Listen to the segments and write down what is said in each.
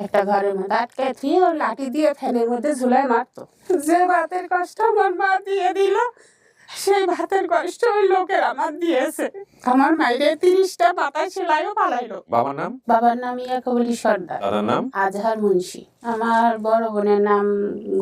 একটা ঘরের মধ্যে আটকে ও লাঠি দিয়ে ফ্যানের মধ্যে ঝুলাই মারতো। যে বাতের কষ্ট আমার মা দিয়ে দিল সেই ভাতের কষ্ট ওই লোকের আমার দিয়েছে। আমার মাইরে তিরিশটা পাতা সেলাইও পালাইলো। বাবার নাম? বাবার নাম ইয়াকবলি সর্দার। দাদার নাম? আজহার মুন্সি। আমার বড় বোনের নাম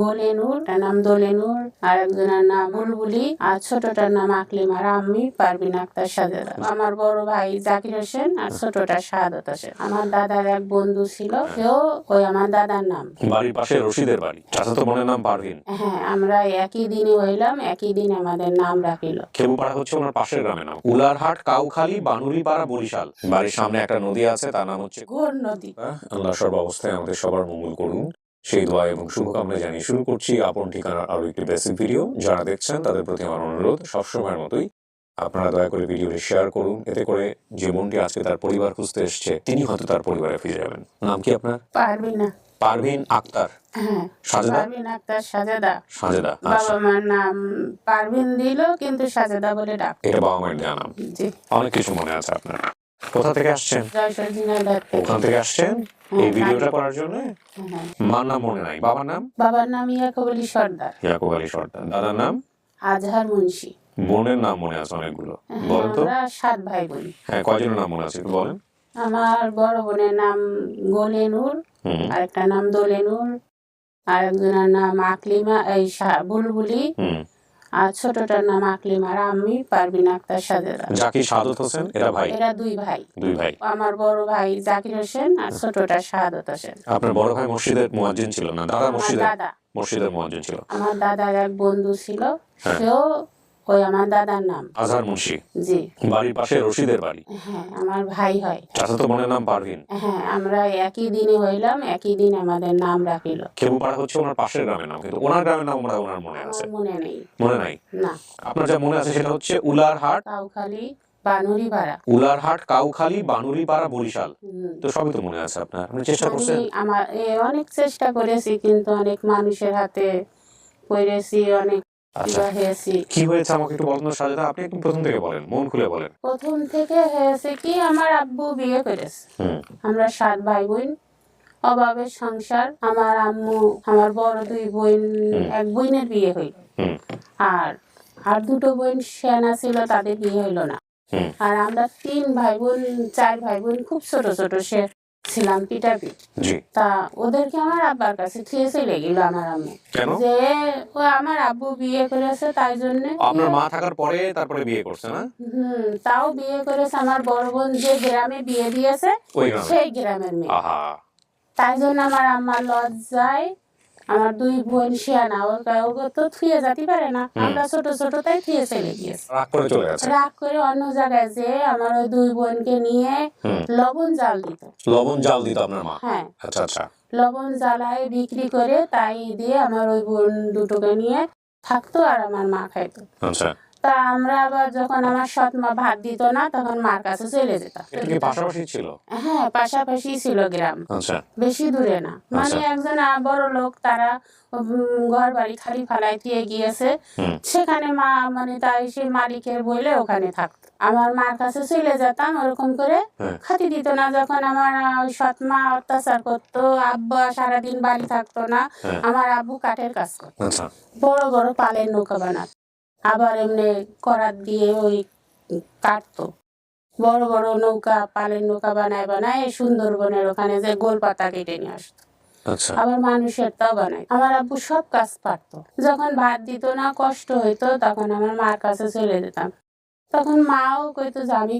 গোলেনুর তার নাম দোলেনুর আর একজনের নাম বুলবুলি আর ছোটটার নাম আকলিমার আম্মি পারবিন আক্তার সাজেদা আমার বড় ভাই জাকির হোসেন আর ছোটটা শাহাদত হোসেন। আমার দাদার এক বন্ধু ছিল সেও ওই আমার দাদার নাম। বাড়ির পাশে রশিদের বাড়ি। চাচাতো বোনের নাম পারভিন। হ্যাঁ আমরা একই দিনে হইলাম একই দিন আমাদের নাম রাখিল খেবুপাড়া হচ্ছে ওনার পাশের গ্রামের নাম। উলারহাট কাউখালী বানুরিপাড়া বরিশাল। বাড়ির সামনে একটা নদী আছে তার নাম হচ্ছে ঘোর নদী। আল্লাহ সর্ব অবস্থায় আমাদের সবার মঙ্গল করুন। সেই দোয়া এবং শুভকামনা জানিয়ে শুরু করছি আপন ঠিকানার আরও একটি বেসিক ভিডিও যারা দেখছেন তাদের প্রতি আমার অনুরোধ সবসময়ের মতোই আপনারা দয়া করে ভিডিওটি শেয়ার করুন। এতে করে যে বোনটি আজকে তার পরিবার খুঁজতে এসছে তিনি হয়তো তার পরিবারে ফিরে যাবেন। নাম কি আপনার? পারবি না। পারভিন আক্তার। সাজেদা? পারবিন আক্তার সাজেদা। সাজেদা বাবা মার নাম পারভিন দিল কিন্তু সাজেদা বলে ডাক। এটা বাবা মায়ের দেওয়া নাম অনেক কিছু মনে আছে আপনার। কোথা থেকে আসছেন? জয়সর ঝিনাইদহ থেকে। ওখান থেকে আসছেন? এই ভিডিওটা করার জন্য। মার নাম মনে নাই। বাবার নাম? বাবার নাম ইয়াকবলি সর্দার। ইয়াকুব আলী সর্দার। দাদার নাম? আজহার মুন্সি। বোনের নাম মনে আছে অনেকগুলো। হ্যাঁ, বলেন তো। সাত ভাই বোন। হ্যাঁ কয়জনের নাম মনে আছে বলেন। আমার বড় বোনের নাম গোলেনুর হুম। আরেকটা নাম দোলেনুর আর একজনের নাম আকলিমা এই বুলবুলি আর ছোটটার নাম আকলিমার আম্মি পারবিন আক্তার সাজেদা। জাকির সাদত হোসেন এরা ভাই? এরা দুই ভাই। দুই ভাই। আমার বড় ভাই জাকির হোসেন আর ছোটটা শাহাদত হোসেন। আপনার বড় ভাই মসজিদের মুয়াজ্জিন ছিল না? দাদা মসজিদের? দাদা। মসজিদের মুয়াজ্জিন ছিল। আমার দাদার এক বন্ধু ছিল। হ্যাঁ। সেও ওই আমার দাদার নাম। আজহার মুন্সি। জি। বাড়ির পাশে রশিদের বাড়ি। হ্যাঁ আমার ভাই হয়। চাচাতো বোনের নাম পারভিন। হ্যাঁ আমরা একই দিনে হইলাম একই দিন আমাদের নাম রাখিল। খেবুপাড়া হচ্ছে ওনার পাশের গ্রামের নাম কিন্তু ওনার গ্রামের নাম আমরা ওনার মনে আছে। মনে নেই। মনে নাই? না। আপনার যা মনে আছে সেটা হচ্ছে উলারহাট কাউখালি বানুরি ভাড়া উলারহাট কাউখালী বানুরিপাড়া বরিশাল। তো সবই তো মনে আছে আপনার। আপনি চেষ্টা করছেন? আমার অনেক চেষ্টা করেছি কিন্তু অনেক মানুষের হাতে পড়েছি অনেক আচ্ছা। কি হয়েছে আমাকে একটু বলেন সাজেদা আপনি একটু প্রথম থেকে বলেন মন খুলে বলেন। প্রথম থেকে হয়েছে কি আমার আব্বু বিয়ে করেছে। আমরা সাত ভাই বোন অভাবের সংসার আমার আম্মু আমার বড় দুই বোন এক বোনের বিয়ে হইল। আর আর দুটো বোন সেনা ছিল তাদের বিয়ে হইল না। আর আমরা তিন ভাই বোন চার ভাই বোন খুব ছোট ছোট সে ছিলাম পিটাপিট তা ওদেরকে আমার আব্বার কাছে থুয়ে লেগেল আমার আম্মু। যে ও আমার আব্বু বিয়ে করেছে তাই জন্য আপনার মা থাকার পরে তারপরে বিয়ে করছে না? হুম তাও বিয়ে করেছে আমার বড় বোন যে গ্রামে বিয়ে দিয়েছে সেই গ্রামের মেয়ে। তাই জন্য আমার আম্মা লজ্জায় আমার দুই বোন শিয়ানা ও ওকে তো থুয়ে যেতে পারে না। আমরা ছোট ছোট তাই থুয়ে চলে গিয়েছি। রাগ করে চলে গেছে। রাগ করে অন্য জায়গায় যে আমার ওই দুই বোনকে নিয়ে লবণ জাল দিত। লবণ জাল দিত আপনার মা? হ্যাঁ। আচ্ছা আচ্ছা। লবণ জ্বালায় বিক্রি করে তাই দিয়ে আমার ওই বোন দুটোকে নিয়ে থাকতো আর আমার মা খাইতো। আচ্ছা। তা আমরা আবার যখন আমার সৎ মা ভাত দিত না তখন মার কাছে চলে যেতাম এটা কি পাশাপাশি ছিল? হ্যাঁ পাশাপাশি ছিল গ্রাম। আচ্ছা। বেশি দূরে না। মানে আচ্ছা। একজন বড় লোক তারা ঘর বাড়ি খালি ফালাই দিয়ে গিয়েছে সেখানে মা মানে তাই সে মালিকের বলে ওখানে থাকতো আমার মার কাছে চলে যেতাম ওরকম করে হ্যাঁ। খাতি দিত না। যখন আমার সৎ মা অত্যাচার করতো আব্বা সারাদিন বাড়ি থাকতো না হ্যাঁ। আমার আব্বু কাঠের কাজ করতো। আচ্ছা। বড় বড় পালের নৌকা বানাতো। আবার এমনি করাত দিয়ে ওই কাটতো। বড় বড় নৌকা পালের নৌকা বানায় বানায় সুন্দরবনের ওখানে যে গোল পাতা কেটে নিয়ে আসতো। আচ্ছা। আবার মানুষের তাও বানায়। আমার আব্বু সব কাজ পারতো। যখন ভাত দিত না কষ্ট হইতো তখন আমার মার কাছে চলে যেতাম। তখন মাও কইতো যে আমি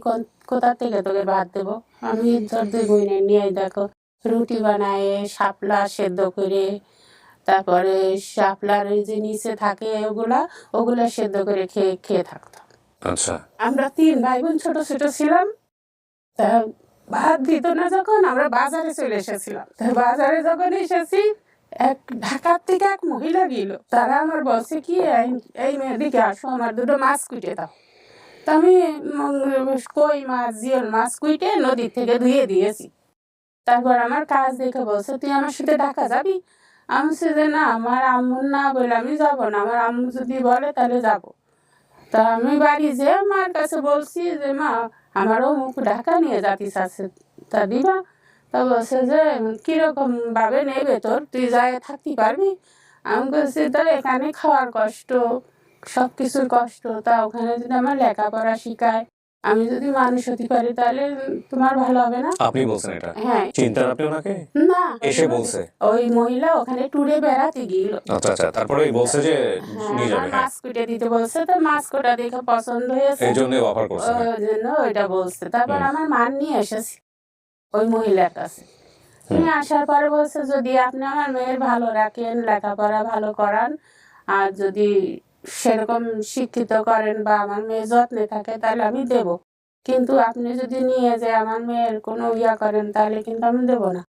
কোথা থেকে তোকে ভাত দেবো? আমি ধর দুই বোনে নিয়ে দেখো। রুটি বানায় শাপলা সেদ্ধ করে তারপরে শাপলার ওই যে নিচে থাকে ওগুলা ওগুলা সেদ্ধ করে খেয়ে খেয়ে থাকতো আচ্ছা। আমরা তিন ভাই বোন ছোট ছোট ছিলাম। তা ভাত দিত না যখন আমরা বাজারে চলে এসেছিলাম। তা বাজারে যখন এসেছি এক ঢাকার থেকে এক মহিলা গেল। তারা আমার বলছে কি এই- এই মেয়েদিকে আসো আমার দুটো মাছ কুটে দাও। তা আমি কই মাছ জিওল মাছ কুইটে নদী থেকে ধুয়ে দিয়েছি। তারপর আমার কাজ দেখে বলছে তুই আমার সাথে ঢাকা যাবি? আমি বলছি যে না, আমার আম্মু না বলে আমি যাব না। আমার আম্মু যদি বলে, তাহলে যাব। তা আমি বাড়ি যে মার কাছে বলছি যে, মা আমারও মুখ ঢাকা নিয়ে যাতিস আছে। তা দিবা? তা বলছে যে, কীরকম ভাবে নেবে তোর? তুই যায় থাকতে পারবি? আমি বলছি, তো এখানে খাওয়ার কষ্ট সব কিছুর কষ্ট। তা ওখানে যদি আমার লেখাপড়া শিখায় আমি যদি মানুষ হতে পারি তাহলে তোমার ভালো হবে না? আপনি বলছেন এটা। হ্যাঁ। চিন্তার আপনি ওনাকে না। এসে বলছে। ওই মহিলা ওখানে ট্যুরে বেড়াতে গিয়েছিল। আচ্ছা আচ্ছা। তারপরে বলছে যে হ্যাঁ নিয়ে যাবে আমার হ্যাঁ। কুটে দিতে বলছে তো মাছ কোটা দেখে পছন্দ হয়েছে। এই জন্য অফার করছে। ওই জন্য ওইটা বলছে। তারপর আমার মান নিয়ে এসেছি ওই মহিলার কাছে। নিয়ে আসার পরে বলছে যদি আপনি আমার মেয়ের ভালো রাখেন লেখাপড়া ভালো করান আর যদি সেরকম শিক্ষিত করেন বা আমার মেয়ে যত্নে থাকে তাহলে আমি দেব। কিন্তু আপনি যদি নিয়ে যে আমার মেয়ের কোনো ইয়া করেন তাহলে কিন্তু আমি দেবো না।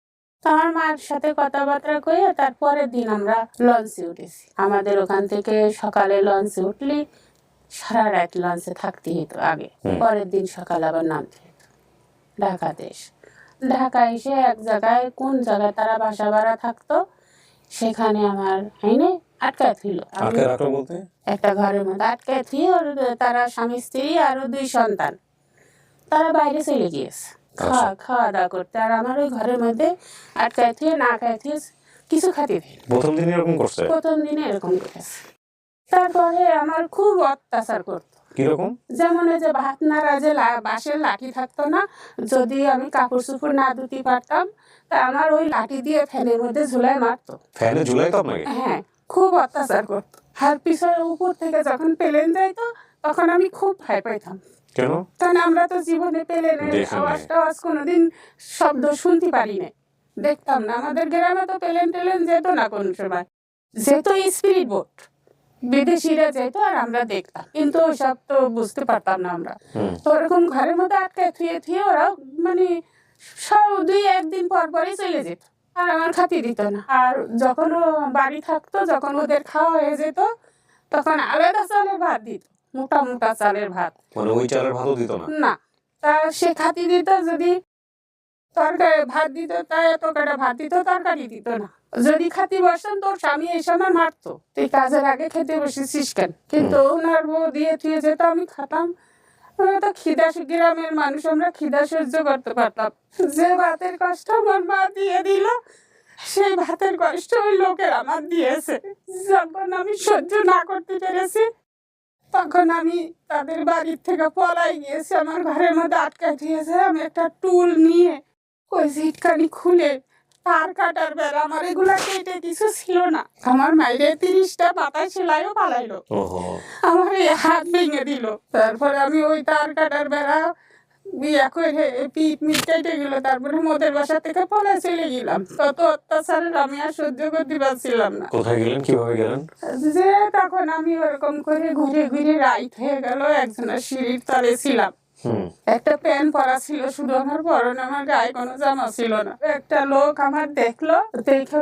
তো আমার মার সাথে কথাবার্তা কয়ে তার পরের দিন আমরা লঞ্চে উঠেছি। আমাদের ওখান থেকে সকালে লঞ্চে উঠলি সারা রাত লঞ্চে থাকতে হতো আগে। পরের দিন সকালে আবার নামতে হতো ঢাকাতে এসে ঢাকা এসে এক জায়গায় কোন জায়গায় তারা বাসা ভাড়া থাকতো সেখানে আমার হাইনে ছিল। আটকে বলতে? একটা ঘরের মধ্যে থিয়ে ওর তারা স্বামী স্ত্রী আরও দুই সন্তান। তারা বাইরে চলে গিয়েছে। খাওয়া খাওয়া দাওয়া করতে। আর আমার ওই ঘরের মধ্যে আটকায় থিয়ে না খায় থিয়ে কিছু খাতে প্রথম দিন এরকম করছে? প্রথম দিনে এরকম করেছে। তারপরে আমার খুব অত্যাচার করতো। কীরকম? যেমন এই যে ভাত নাড়া যে লা- বাঁশের লাঠি থাকতো না যদি আমি কাপড় চোপড় না ধুতে পারতাম তা আমার ওই লাঠি দিয়ে ফ্যানের মধ্যে ঝুলাই মারতো। ফ্যানে ঝুলাই তো আপনাকে? হ্যাঁ। খুব অত্যাচার করতো আর পিছনে উপর থেকে যখন প্লেন যাইতো তখন আমি খুব ভয় পাইতাম। কেন? কারণ আমরা তো জীবনে প্লেনের আওয়াজ টাওয়াজ কোনোদিন শব্দ শুনতে পারি না দেখতাম না আমাদের গ্রামে তো প্লেন টেলেন যেত না কোন সময়। যেত স্পিরিট বোট বিদেশিরা যেত আর আমরা দেখতাম। কিন্তু ওইসব তো বুঝতে পারতাম না আমরা। তো ওরকম ঘরের মধ্যে আটকে থুয়ে থুয়ে ওরা মানে সব দুই একদিন পর পরই চলে যেত। আর আমার খাতি দিত না। আর যখন ও বাড়ি থাকতো যখন ওদের খাওয়া হয়ে যেত তখন আলাদা চালের ভাত দিত মোটা মোটা চালের ভাত। মানে ওই চালের ভাতও দিত না? না তা সে খাতি দিত যদি তরকারি ভাত দিত তা এত কটা ভাত দিত তরকারি দিত না। যদি খাতি বসতেন তোর স্বামী এই সময় মারতো। তুই কাজের আগে খেতে বসেছিস কেন? কিন্তু ওনার বউ দিয়ে থুয়ে যেত আমি খাতাম। আমরা তো খিদা গ্রামের মানুষ, আমরা খিদা সহ্য করতে পারতাম। যে ভাতের কষ্ট আমার মা দিয়ে দিল, সেই ভাতের কষ্ট ওই লোকের আমার দিয়েছে। যখন আমি সহ্য না করতে পেরেছি, তখন আমি তাদের বাড়ির থেকে পলাই গিয়েছি, আমার ঘরের মধ্যে আটকায় দিয়েছে, আমি একটা টুল নিয়ে ওই সিটখানি খুলে তার কাটার বেড়া আমার এগুলা কেটে কিছু ছিল না। আমার মাইরে তিরিশটা পাতায় সেলাইও পালাইলো। আমার হাত ভেঙে দিল। তারপরে আমি ওই তার কাটার বেড়া বিয়া করে পিট মিট কেটে গেল। তারপরে মোদের বাসা থেকে চলে গেলাম। তত অত্যাচারের আমি আর সহ্য করতে পারছিলাম না। কোথায় গেলেন? কীভাবে গেলেন? যে তখন আমি ওরকম করে ঘুরে ঘুরে রাইট হয়ে গেল। একজনের সিঁড়ির তলে ছিলাম। একটা প্যান্ট পরা ছিল শুধু আমার পরনে আমার গায়ে কোনো জামা ছিল না। একটা লোক আমার দেখল দেখে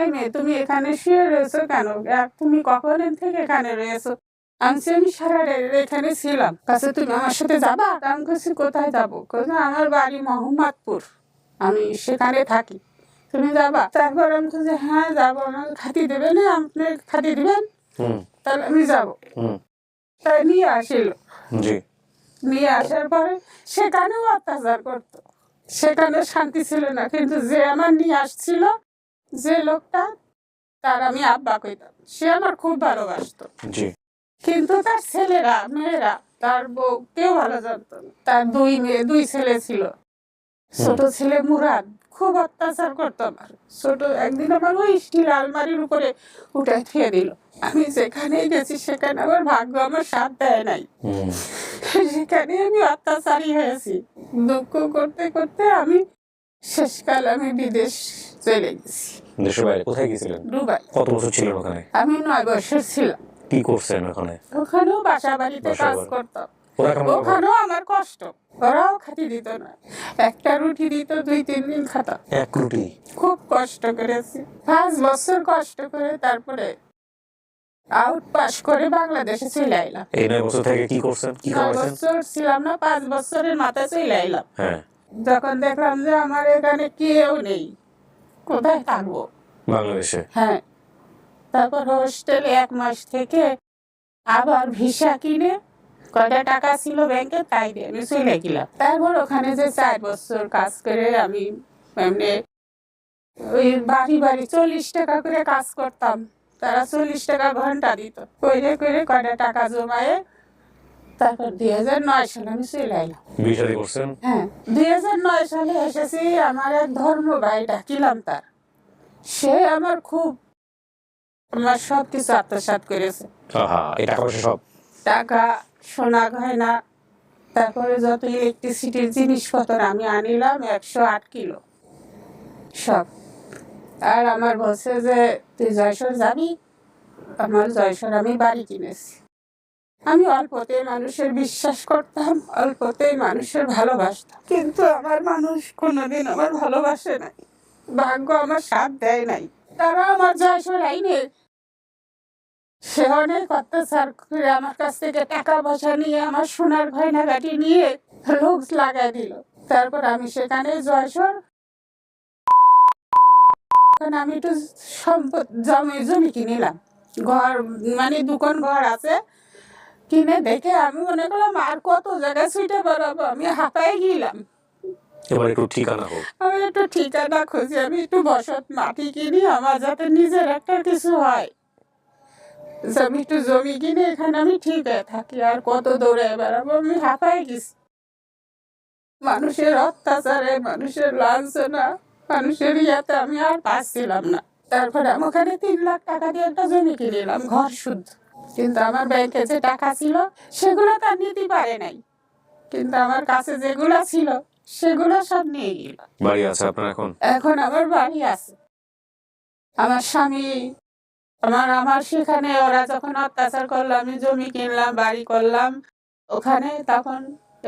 এই মেয়ে তুমি এখানে শুয়ে রয়েছো কেন? আর তুমি কখন থেকে এখানে রয়েছো? আমি আমি সারা এখানে ছিলাম। কাছে তুমি আমার সাথে যাবা? আমি কাছে কোথায় যাব? আমার বাড়ি মোহাম্মদপুর। আমি সেখানে থাকি। তুমি যাবা? তারপর আমি কাছে হ্যাঁ যাব। আমাকে খাতি দেবে না? আপনি খাতি দিবেন? তাহলে আমি যাব। তাই নিয়ে আসিল। জি। নিয়ে আসার পরে সেখানেও অত্যাচার করতো। সেখানে শান্তি ছিল না কিন্তু যে আমার নিয়ে আসছিল যে লোকটা তার আমি আব্বা কইতাম। সে আমার খুব ভালোবাসতো। কিন্তু তার ছেলেরা মেয়েরা তার বউ কেউ ভালো জানতো না। তার দুই মেয়ে দুই ছেলে ছিল। ছোট ছেলে মুরাদ খুব অত্যাচার করতো আমার। ছোট একদিন আমার ওই স্টিল আলমারির উপরে উঠে থুয়ে দিল। আমি যেখানেই গেছি সেখানে আমার ভাগ্য আমার সাথ দেয় নাই। সেখানে আমি অত্যাচারী হয়েছি। দুঃখ করতে করতে আমি শেষকাল আমি বিদেশ চলে গেছি। দেশের বাইরে কোথায় গেছিলেন? দুবাই। কত বছর ছিলেন ওখানে? আমি নয় বছর ছিলাম। কি করছেন ওখানে? ওখানেও বাসা বাড়িতে কাজ করতাম? ওখানেও আমার কষ্ট। ওরাও খাতি দিত না। একটা রুটি দিত দুই তিন দিন খাতাম। এক রুটি? খুব কষ্ট করেছি। পাঁচ বছর কষ্ট করে তারপরে আউট পাস করে বাংলাদেশে চলে আইলাম। এই নয় বছর থেকে কি করছেন? কি নয় বছর ছিলাম না পাঁচ বছরের মাথায় চলে আইলাম। হ্যাঁ। যখন দেখলাম যে আমার এখানে কেউ নেই কোথায় থাকব? বাংলাদেশে? হ্যাঁ। তারপর হোস্টেলে এক মাস থেকে আবার ভিসা কিনে কয়টা টাকা ছিল ব্যাংকে তাই দিয়ে আমি চলে গেলাম। তারপর ওখানে যে চার বছর কাজ করে আমি এমনি ওই বাড়ি বাড়ি চল্লিশ টাকা করে কাজ করতাম। তারা চল্লিশ টাকা ঘণ্টা দিত। করে করে কয়টা টাকা জমায়ে? তারপর দুই হাজার নয় সালে আমি চলে এলাম হ্যাঁ দুই হাজার নয় সালে এসেছি আমার এক ধর্ম ভাই ডাকিলাম তার সে আমার খুব আমার সব কিছু করেছে। সব? টাকা সোনা গয়না তারপরে যত ইলেকট্রিসিটির জিনিসপত্র আমি আনিলাম একশো আট কিলো। সব। আর আমার বলছে যে, তুই জয়সর যাবি আমার জয়সর আমি বাড়ি কিনেছি। আমি অল্পতেই মানুষের বিশ্বাস করতাম, অল্পতেই মানুষের ভালোবাসতাম। কিন্তু আমার মানুষ কোনোদিন আমার ভালোবাসে নাই, ভাগ্য আমার সাথ দেয় নাই। তারা আমার জয়সর আইনে সে অনেক অত্যাচার করে আমার কাছ থেকে টাকা পয়সা নিয়ে আমার সোনার গয়নাগাটি নিয়ে লোক লাগাই দিল। তারপর আমি সেখানে জয়সর ওখানে আমি একটু সম্পদ জমি জমি কিনিলাম। ঘর মানে দোকান ঘর আছে কিনে দেখে আমি মনে করলাম আর কত জায়গায় ছুটে বেড়াবো আমি হাঁপাই গেলাম। এবার একটু ঠিকানা হোক আমি একটু ঠিকানা খুঁজি আমি একটু বসত মাটি কিনি আমার যাতে নিজের একটা কিছু হয়। আমি একটু জমি কিনে এখানে আমি ঠিক হয়ে থাকি আর কত দৌড়ে বেড়াবো আমি হাঁপাই গেছি। মানুষের অত্যাচারে মানুষের লাঞ্ছনা। মানুষের ইয়াতে আমি আর পাচ্ছিলাম না। তারপরে আমি ওখানে তিন লাখ টাকা দিয়ে একটা জমি কিনে নিলাম ঘর শুদ্ধ কিন্তু আমার ব্যাংকে যে টাকা ছিল সেগুলো তার নিতে পারে নাই। কিন্তু আমার কাছে যেগুলো ছিল সেগুলো সব নিয়ে গেল। বাড়ি আছে আপনার এখন? এখন আমার বাড়ি আছে। আমার স্বামী আমার আমার সেখানে ওরা যখন অত্যাচার করল আমি জমি কিনলাম বাড়ি করলাম ওখানে তখন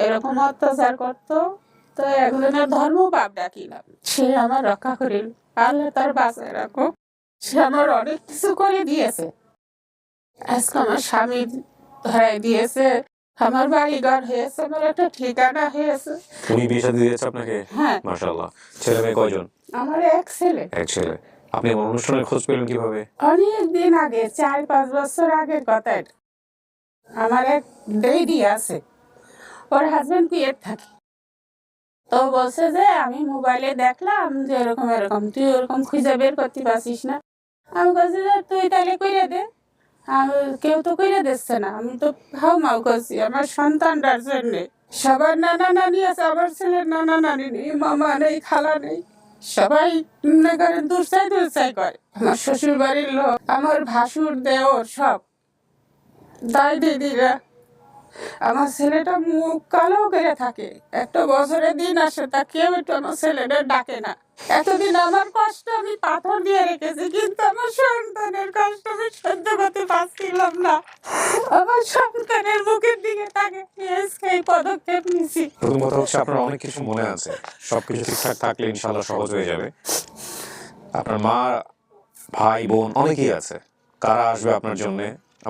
এরকম অত্যাচার করতো তো একজনের ধর্ম বাপ ডাকিলাম সে আমার রক্ষা করিল আল্লাহ তার বাঁচায় রাখো। সে আমার অনেক কিছু করে দিয়েছে। আজকে আমার স্বামী ধরাই দিয়েছে। আমার বাড়ি ঘর হয়েছে আমার একটা ঠিকানা হয়েছে। উনি বিয়ে শাদী দিয়েছে আপনাকে? হ্যাঁ। মাশাল্লাহ ছেলে মেয়ে কয়জন? আমার এক ছেলে। এক ছেলে। আপনি আমার অনুষ্ঠানের খোঁজ পেলেন কীভাবে? অনেক দিন আগে চার পাঁচ বছর আগের কথা। আমার এক দিদি আছে। ওর হাজবেন্ড কুয়েট থাকে। তো বলছে যে, আমি মোবাইলে দেখলাম যে এরকম এরকম। তুই ওরকম খুঁজে বের করতে পারছিস না। আমি বলছি যে, তুই তাহলে কইরে দে। কেউ তো কইরে দিচ্ছে না। আমি তো হাউ মাউ করছি, আমার সন্তানটার জন্যে। সবার নানা নানি আছে, আমার ছেলের নানা নানি নেই, মামা নেই, খালা নেই। সবাই মনে করেন দুরসাই দুরসাই করে। আমার শ্বশুর বাড়ির লোক, আমার ভাসুর দেওর সব। দাই দিদিরা আমার ছেলেটা মুখ কালো করে থাকে। একটা বছরের দিন আসে তা কেউ একটু আমার ছেলেটা ডাকে না। এতদিন আমার কষ্ট আমি পাথর দিয়ে রেখেছি, কিন্তু আমার সন্তানের কষ্ট আমি সহ্য করতে পারছিলাম না। আমার সন্তানের মুখের দিকে তাকে এই পদক্ষেপ নিছি প্রথম হচ্ছে আপনার অনেক কিছু মনে আছে। সবকিছু ঠিকঠাক থাকলে ইনশাল্লাহ সহজ হয়ে যাবে। আপনার মা, ভাই, বোন অনেকেই আছে। কারা আসবে আপনার জন্য?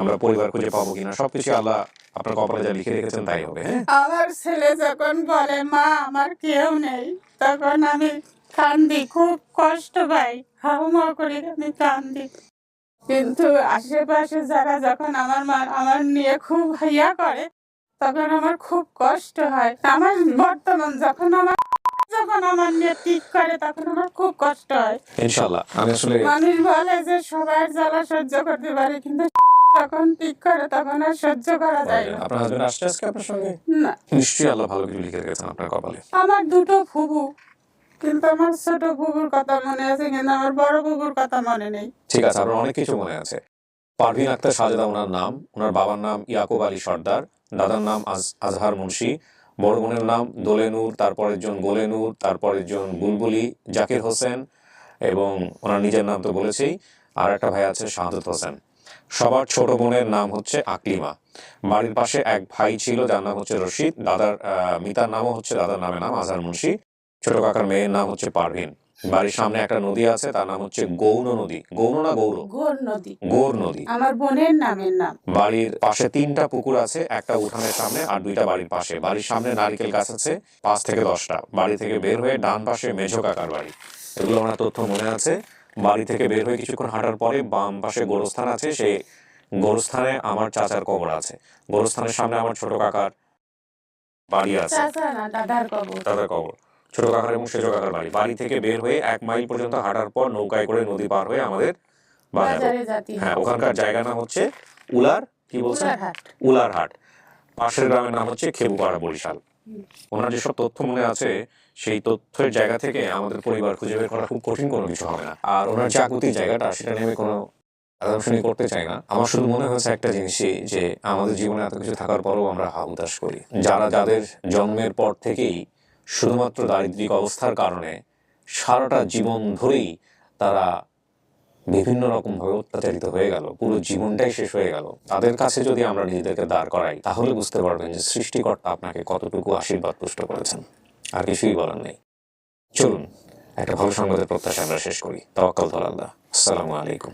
আমরা পরিবার খুঁজে পাবো কিনা? সবকিছু আল্লাহ আপনার কপালে যা লিখে রেখেছেন তাই হবে হ্যাঁ? আমার ছেলে যখন বলে মা আমার কেউ নেই তখন আমি কান্দি খুব কষ্ট পাই। হাউমা করে আমি কান্দি। কিন্তু আশেপাশে যারা যখন আমার মা আমার নিয়ে খুব ইয়া করে তখন আমার খুব কষ্ট হয়। আমার বর্তমান যখন আমার যখন আমার নিয়ে ঠিক করে তখন আমার খুব কষ্ট হয়। ইনশাল্লাহ আমি আসলে মানুষ বলে যে সবার জ্বালা সহ্য করতে পারে কিন্তু যখন ঠিক করে তখন আর সহ্য করা যায় না। আপনার হাজবেন্ড আসছে আজকে আপনার সঙ্গে? না। নিশ্চয়ই আল্লাহ ভালো কিছু লিখে রেখেছেন আপনার কপালে। আমার দুটো ফুবু কিন্তু আমার ছোট ফুবুর কথা মনে আছে কিন্তু আমার বড় ফুবুর কথা মনে নেই। ঠিক আছে আপনার অনেক কিছু মনে আছে। পারভিন আক্তার সাজেদা ওনার নাম ওনার বাবার নাম ইয়াকুব আলী সর্দার দাদার নাম আজ- আজহার মুন্সি বড় বোনের নাম দোলেনুর তারপরের জন গোলেনুর তারপরের জন বুলবুলি জাকির হোসেন এবং ওনার নিজের নাম তো বলেছেই আর একটা ভাই আছে শাহাদত হোসেন। সবার ছোট বোনের নাম হচ্ছে আকলিমা। বাড়ির পাশে এক ভাই ছিল যার নাম হচ্ছে রশিদ। দাদার মিতার নামও হচ্ছে দাদার নামে নাম আজহার মুন্সি। ছোট কাকার মেয়ের নাম হচ্ছে পারভিন। বাড়ির সামনে একটা নদী আছে তার নাম হচ্ছে গৌণ নদী। গৌণ না গৌর? গোর নদী। গৌর নদী। আমার বোনের নামের নাম। বাড়ির পাশে তিনটা পুকুর আছে একটা উঠানের সামনে আর দুইটা বাড়ির পাশে। বাড়ির সামনে নারকেল গাছ আছে পাঁচ থেকে দশটা। বাড়ি থেকে বের হয়ে ডান পাশে মেঝো কাকার বাড়ি। এগুলো আমার তথ্য মনে আছে। বাড়ি থেকে বের হয়ে কিছুক্ষণ হাঁটার পরে বাম পাশে গোরস্থান আছে সেই গোরস্থানে আমার চাচার কবর আছে। গোরস্থানের সামনে আমার ছোট কাকার বাড়ি আছে। দাদার কবর। ছোট কাকার এবং সেজ কাকার বাড়ি। বাড়ি থেকে বের হয়ে এক মাইল পর্যন্ত হাঁটার পর নৌকায় করে নদী পার হয়ে আমাদের বাজারে হ্যাঁ ওখানকার জায়গার নাম হচ্ছে উলার কি বলছেন? হাট উলারহাট। পাশের গ্রামের নাম হচ্ছে খেবুপাড়া বরিশাল। ওনার যেসব তথ্য মনে আছে, সেই তথ্যের জায়গা থেকে আমাদের পরিবার খুঁজে বের করা খুব কঠিন কোনো কিছু হবে না। আর ওনার আকুতির জায়গাটা, সেটা নিয়ে আমি কোনো অ্যাজামশনই করতে চাই না। আমার শুধু মনে হয়েছে একটা জিনিসই, যে আমাদের জীবনে এত কিছু থাকার পরেও আমরা হাহুতাশ করি। যারা যাদের জন্মের পর থেকেই শুধুমাত্র দারিদ্রিক অবস্থার কারণে সারাটা জীবন ধরেই তারা বিভিন্ন রকম ভাবে অত্যাচারিত হয়ে গেল। পুরো জীবনটাই শেষ হয়ে গেল। তাদের কাছে যদি আমরা নিজেদেরকে দাঁড় করাই, তাহলে বুঝতে পারবেন যে সৃষ্টিকর্তা আপনাকে কতটুকু আশীর্বাদ পুষ্ট করেছেন। আর কিছুই বলার নেই। চলুন, একটা ভালো সংবাদের প্রত্যাশা আমরা শেষ করি। তওয়াক্কাল আল্লাহ আসসালামু আলাইকুম।